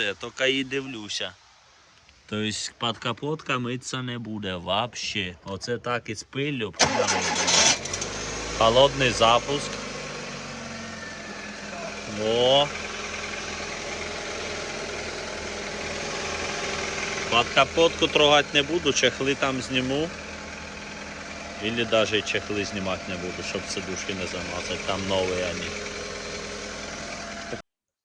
працює, тільки і дивлюся. Тобто під капотка митися не буде взагалі. Оце так пиллю. прямо буде. Холодний запуск. О. Под капотку трогати не буду, чехли там зніму. Или даже чехли знімати не буду, щоб сидушки не замазати. Там нові вони.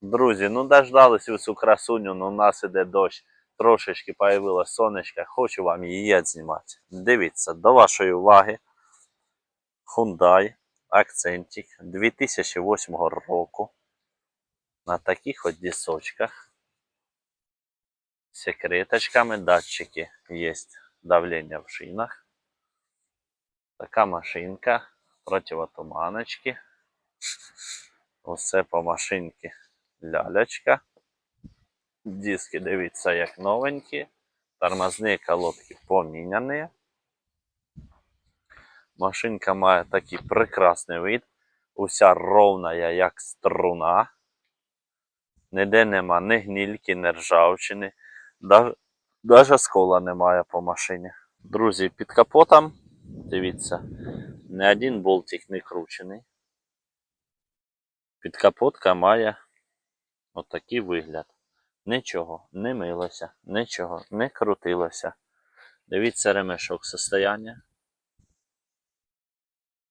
Друзі, ну дождались ви цю красуню, ну у нас іде дощ. Трошечки появилось сонечко, хочу вам її знімати. Дивіться, до вашої уваги. Hyundai Accentик 2008 року. На таких от дисочках. С секреточками, датчики есть давление в шинах. Така машинка, противотуманочки. Усе по машинці лялечка. Диски, дивіться, як новенькі. Тормозні колодки поміняні. Машинка має такий прекрасний вид. Уся ровна, як струна. Ніде нема ні гнільки, ні ржавчини. Даже скола немає по машині. Друзі, під капотом, дивіться, ні один болтик не кручений. Підкапотка має отакий вигляд. Нічого не милося, нічого не крутилося. Дивіться ремешок состояння.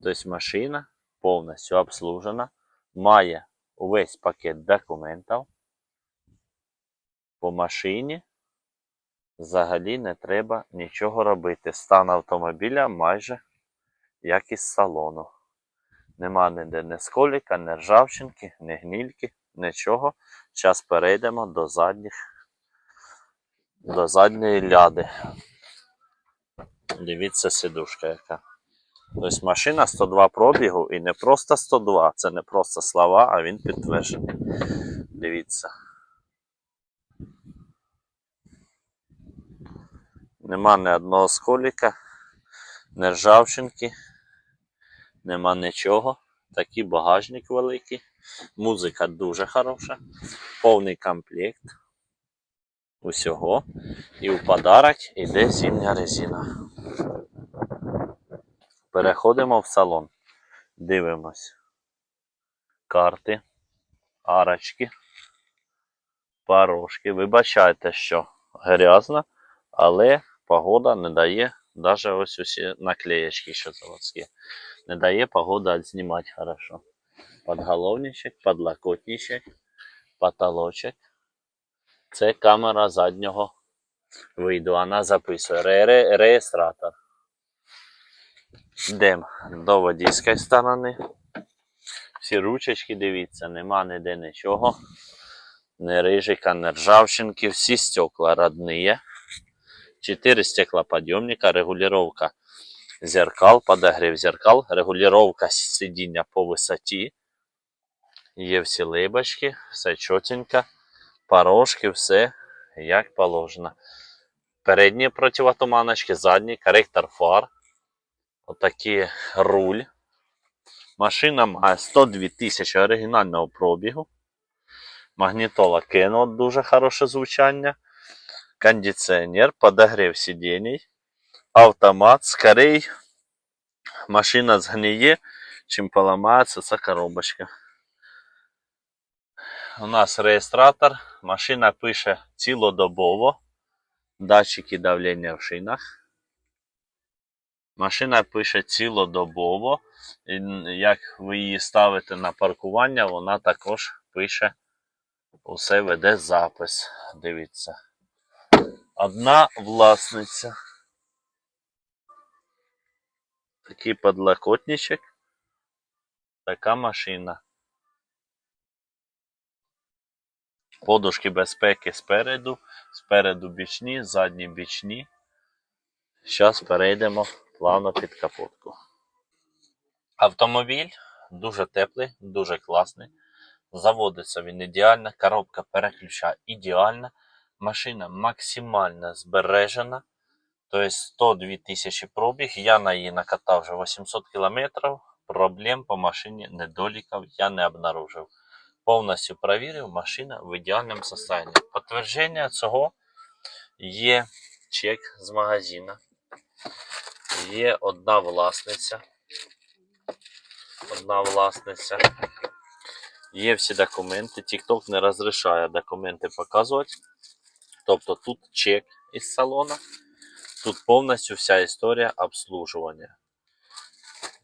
Тобто машина повністю обслужена, має увесь пакет документів. По машині взагалі не треба нічого робити. Стан автомобіля майже як із салону. Нема ніде ні сколіка, ні ржавчинки, ні гнільки, нічого. Зараз перейдемо до задніх, до задньої ляди. Дивіться сидушка яка. Тобто машина 102 пробігу і не просто 102, це не просто слова, а він підтверджений. Дивіться. Нема ні одного сколіка, ні ржавчинки, нема нічого. Такий багажник великий. Музика дуже хороша. Повний комплект усього. І в подарок іде зимня резина. Переходимо в салон. Дивимось. Карти, арочки, порожки. Вибачайте, що грязно, але погода не дає, навіть ось усі наклеєчки, що заводські, не дає погода знімати хорошо. Подголовничок, подлокотничок, потолочок. Це камера заднього виду. Вона записує Ре- ре- реєстратор. Йдемо до водійської сторони. Всі ручечки, дивіться, нема ніде нічого. Ні рижика, ні ржавчинки. Всі стекла родні. Чотири стеклоподйомника, регулювання зеркал, подогрів зеркал, регулювання сидіння по висоті. Є всі либочки, все чотенько, порожки, все як положено. Передні противотуманочки, задні, коректор фар. Отакий руль. Машина має 102 тисячі оригінального пробігу. Магнітола Canon, дуже хороше звучання. Кондиціонер, подогрів сидінь. Автомат, скорей. Машина згниє, чим поламається ця коробочка. У нас реєстратор. Машина пише цілодобово. Датчики давлення в шинах. Машина пише цілодобово. І як ви її ставите на паркування, вона також пише, усе веде запис. Дивіться. Одна власниця. Такий подлокотничок. Така машина. Подушки безпеки спереду, спереду бічні, задні бічні. Зараз перейдемо плавно під капотку. Автомобіль дуже теплий, дуже класний. Заводиться він ідеально, коробка переключає ідеально. Машина максимально збережена. Тобто 102 тисячі пробіг. Я на її накатав вже 800 кілометрів. Проблем по машині недоліків я не обнаружив. Повністю провірив, машина в ідеальному стані. Підтвердження цього є чек з магазину. Є одна власниця. Одна власниця. Є всі документи. TikTok не розрішає документи показувати. Тобто тут чек із салона. Тут повністю вся історія обслужування.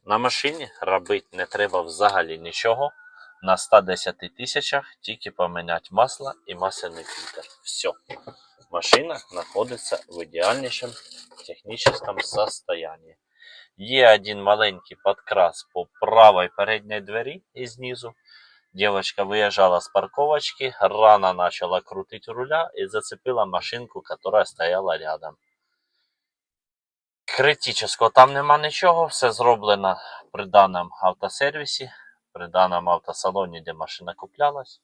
На машині робити не треба взагалі нічого. На 110 тисячах тільки поміняти масло і масляний фільтр. Все. Машина знаходиться в ідеальнішому технічному состоянии. Є один маленький подкрас по правій передній двері і знизу. Девочка виїжджала з парковочки, рано почала крутити руля і зацепила машинку, яка стояла рядом. Критичного там нема нічого, все зроблено при даному автосервісі, при даному автосалоні, де машина куплялась.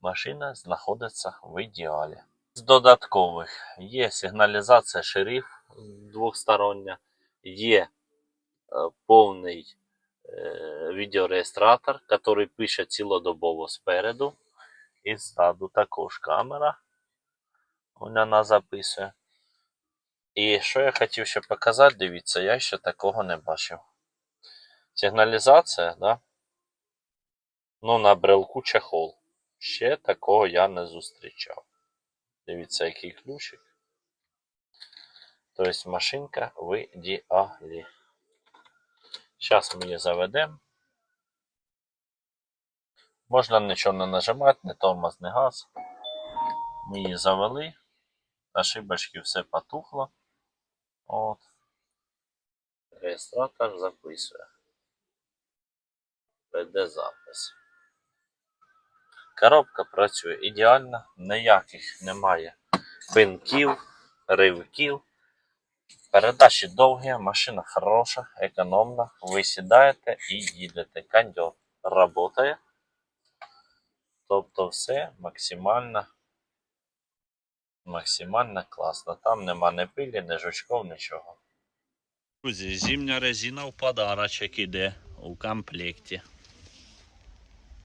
Машина знаходиться в ідеалі. З додаткових є сигналізація шериф двохстороння, є е, повний е, відеореєстратор, який пише цілодобово спереду. І ззаду також камера. Вона записує. І що я хотів ще показати, дивіться, я ще такого не бачив. Сигналізація, да? Ну, на брелку чехол. Ще такого я не зустрічав. Дивіться, який ключик. Тобто машинка в ідеалі. Зараз ми її заведемо. Можна нічого не нажимати, не тормоз, не газ. Ми її завели. На шибочки все потухло. От. Реєстратор записує. Веде запис. Коробка працює ідеально, ніяких немає пинків, ривків. Передачі довгі, машина хороша, економна. Ви сідаєте і їдете. Кондьор працює. Тобто все максимально максимально класно. Там нема ні пилі, ні жучков, нічого. Друзі, зимня резина в подарочок іде у комплекті.